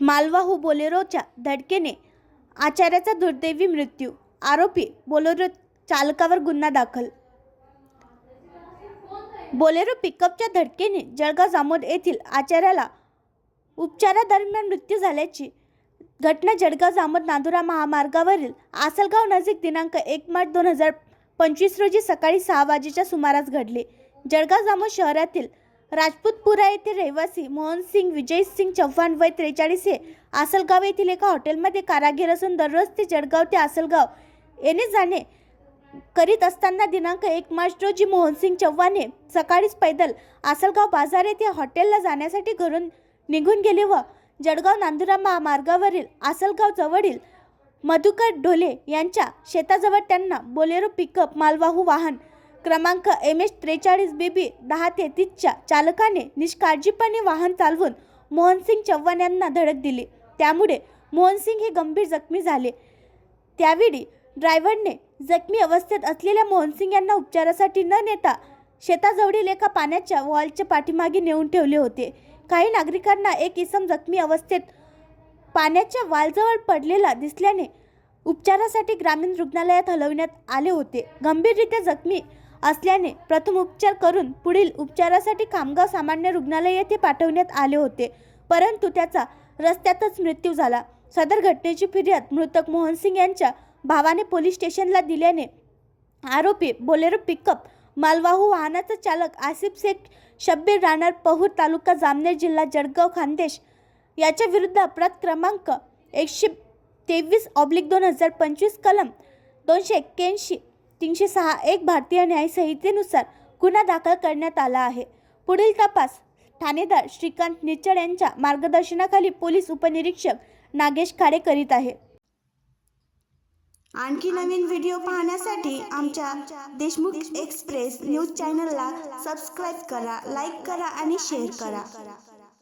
मालवाहू बोलेरोच्या धडकेने आचार्याचा दुर्दैवी मृत्यू आरोपी बोलेरो चालकावर गुन्हा दाखल. बोलेरो पिकअपच्या धडकेने जळगाव जामोद येथील आचार्याला उपचारादरम्यान मृत्यू झाल्याची घटना जळगाव जामोद नांदुरा महामार्गावरील आसलगाव नजीक दिनांक एक मार्च दोन हजार पंचवीस रोजी सकाळी सहा वाजेच्या सुमारास घडले. जळगाव जामोद शहरातील राजपूतपुरा येथील रहिवासी मोहनसिंग विजयसिंग चव्हाण वय त्रेचाळीस हे आसलगाव येथील एका हॉटेलमध्ये कारागीर असून दररोज ते जळगाव ते आसलगाव येणे जाणे करीत असताना दिनांक एक मार्च रोजी मोहनसिंग चव्हाण हे सकाळीच पैदल आसलगाव बाजार येथे हॉटेलला जाण्यासाठी घरून निघून गेले व जळगाव नांदुरा महामार्गावरील आसलगाव जवळील मधुकर ढोले यांच्या शेताजवळ त्यांना बोलेरो पिकअप मालवाहू वाहन क्रमांक एम एच त्रेचाळीस बी बी दहा तेहतीसच्या चालकाने निष्काळजीपणे वाहन चालवून मोहनसिंग चव्हाण यांना धडक दिली. त्यामुळे मोहनसिंग हे गंभीर जखमी झाले. त्यावेळी ड्रायव्हरने जखमी अवस्थेत असलेल्या मोहनसिंग यांना उपचारासाठी न नेता शेताजवळील एका पाण्याच्या वॉलच्या पाठीमागे नेऊन ठेवले होते. काही नागरिकांना एक इसम जखमी अवस्थेत पाण्याच्या वालजवळ पडलेला दिसल्याने उपचारासाठी ग्रामीण रुग्णालयात हलविण्यात आले होते. गंभीररित्या जखमी असल्याने प्रथम उपचार करून पुढील उपचारासाठी खामगाव सामान्य रुग्णालय येथे पाठवण्यात आले होते. परंतु त्याचा रस्त्यातच मृत्यू झाला. सदर घटनेची फिर्याद मृतक मोहनसिंग यांच्या भावाने पोलीस स्टेशनला दिल्याने आरोपी बोलेरो पिकअप मालवाहू वाहनाचा चालक आसिफ शेख शब्बीर राहणार पहूर तालुका जामनेर जिल्हा जळगाव खानदेश याच्या विरुद्ध अपराध क्रमांक एकशे तेवीस ऑब्लिक दोन हजार पंचवीस कलम दोनशे एक्क्याऐंशी तीनशे सहा एक भारतीय न्यायसंहितेनुसार गुन्हा दाखल करण्यात आला आहे. पुढील तपास ठाणेदार श्रीकांत निचड यांच्या मार्गदर्शनाखाली पोलीस उपनिरीक्षक नागेश खाडे करीत आहे. आणखी नवीन व्हिडिओ पाहण्यासाठी आमच्या देशमुख एक्सप्रेस न्यूज चॅनलला सबस्क्राईब करा लाईक करा आणि शेअर करा.